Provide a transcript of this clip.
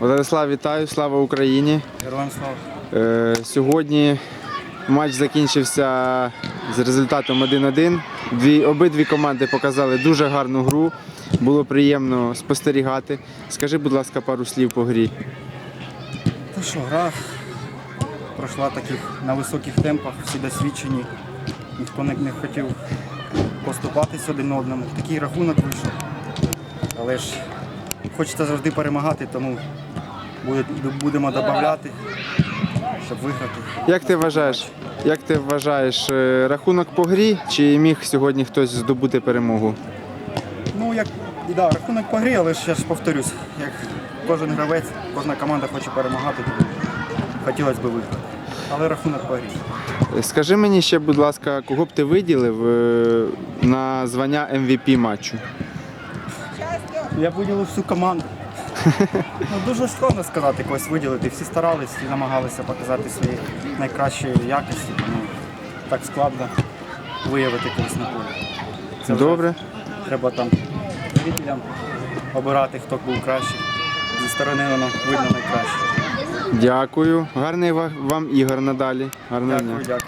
Владислав, вітаю, слава Україні. Героям слава. Е, Сьогодні матч закінчився з результатом 1-1. Дві, обидві команди показали дуже гарну гру. Було приємно спостерігати. Скажи, будь ласка, пару слів по грі. Та що, гра пройшла таких на високих темпах, всі досвідчені. Ніхто не, хотів поступатись один одному. Такий рахунок вийшов. Але ж хочеться завжди перемагати, тому будемо додати, щоб виграти. Як ти вважаєш, як ти вважаєш е, рахунок по грі? Чи міг сьогодні хтось здобути перемогу? Ну, як да, рахунок по грі, але я ж повторюсь, як кожен гравець, кожна команда хоче перемагати, хотілося б виграти. Але рахунок по грі. Скажи мені ще, будь ласка, кого б ти виділив е, на звання MVP матчу? Я виділив всю команду. Ну, дуже складно сказати когось виділити. Всі старались і намагалися показати свої найкращі якості, тому так складно виявити когось на полі. Це вже Добре. Треба там зрителям обирати, хто був кращий. Зі сторони воно видно найкраще. Дякую. Гарний ва- вам ігор надалі. Гарного дня. Дякую, дякую.